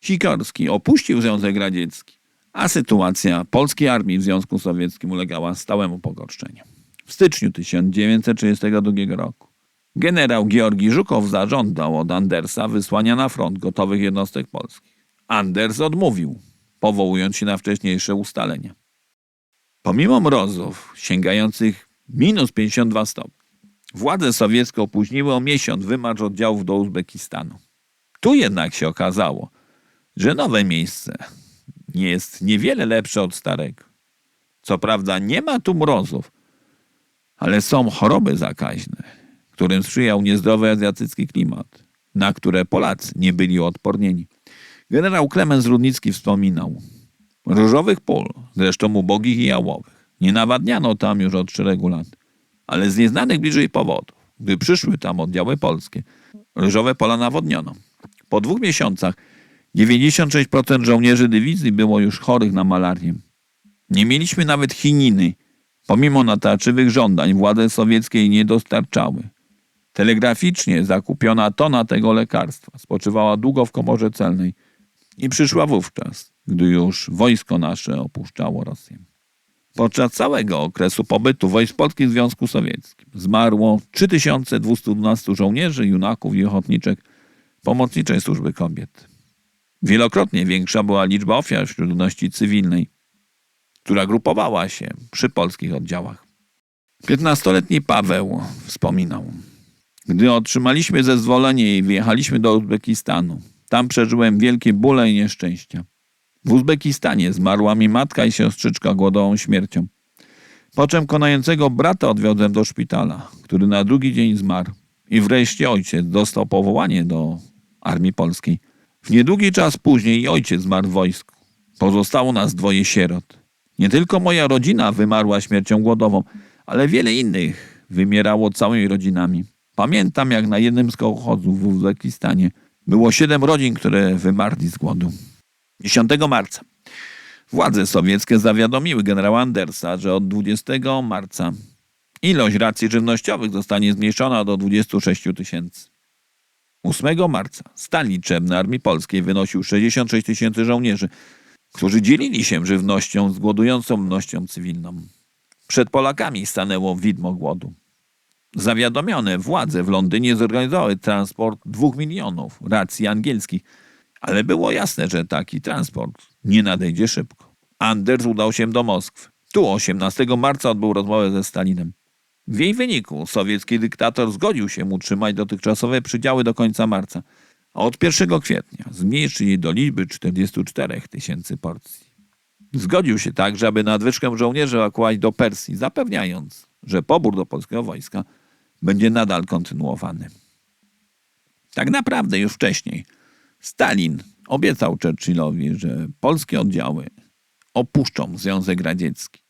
Sikorski opuścił Związek Radziecki, a sytuacja polskiej armii w Związku Sowieckim ulegała stałemu pogorszeniu. W styczniu 1932 roku generał Georgi Żukow zażądał od Andersa wysłania na front gotowych jednostek polskich. Anders odmówił, powołując się na wcześniejsze ustalenia. Pomimo mrozów sięgających minus 52 stopni, władze sowieckie opóźniły o miesiąc wymarsz oddziałów do Uzbekistanu. Tu jednak się okazało, że nowe miejsce nie jest niewiele lepsze od starego. Co prawda nie ma tu mrozów, ale są choroby zakaźne, którym sprzyjał niezdrowy azjatycki klimat, na które Polacy nie byli odpornieni. Generał Klemens Rudnicki wspominał, różowych pól, zresztą ubogich i jałowych, nie nawadniano tam już od szeregu lat, ale z nieznanych bliżej powodów, gdy przyszły tam oddziały polskie, różowe pola nawodniono. Po dwóch miesiącach 96% żołnierzy dywizji było już chorych na malarię. Nie mieliśmy nawet chininy. Pomimo natarczywych żądań władze sowieckie nie dostarczały. Telegraficznie zakupiona tona tego lekarstwa spoczywała długo w komorze celnej i przyszła wówczas, gdy już wojsko nasze opuszczało Rosję. Podczas całego okresu pobytu wojsk polskich w Związku Sowieckim zmarło 3212 żołnierzy, junaków i ochotniczek pomocniczej służby kobiet. Wielokrotnie większa była liczba ofiar wśród ludności cywilnej, która grupowała się przy polskich oddziałach. Piętnastoletni Paweł wspominał. Gdy otrzymaliśmy zezwolenie i wyjechaliśmy do Uzbekistanu, tam przeżyłem wielkie bóle i nieszczęścia. W Uzbekistanie zmarła mi matka i siostrzyczka głodową śmiercią. Po czym konającego brata odwiodłem do szpitala, który na drugi dzień zmarł. I wreszcie ojciec dostał powołanie do armii polskiej. W niedługi czas później ojciec zmarł w wojsku. Pozostało nas dwoje sierot. Nie tylko moja rodzina wymarła śmiercią głodową, ale wiele innych wymierało całymi rodzinami. Pamiętam, jak na jednym z kołchozów w Uzbekistanie było siedem rodzin, które wymarli z głodu. 10 marca władze sowieckie zawiadomiły generała Andersa, że od 20 marca ilość racji żywnościowych zostanie zmniejszona do 26 tysięcy. 8 marca stan liczebny Armii Polskiej wynosił 66 tysięcy żołnierzy, którzy dzielili się żywnością z głodującą mnością cywilną. Przed Polakami stanęło widmo głodu. Zawiadomione władze w Londynie zorganizowały transport dwóch milionów racji angielskich, ale było jasne, że taki transport nie nadejdzie szybko. Anders udał się do Moskwy. Tu 18 marca odbył rozmowę ze Stalinem. W jej wyniku sowiecki dyktator zgodził się utrzymać dotychczasowe przydziały do końca marca, a od 1 kwietnia zmniejszyć je do liczby 44 tysięcy porcji. Zgodził się także, aby nadwyżkę żołnierzy ewakuować do Persji, zapewniając, że pobór do polskiego wojska będzie nadal kontynuowany. Tak naprawdę już wcześniej Stalin obiecał Churchillowi, że polskie oddziały opuszczą Związek Radziecki.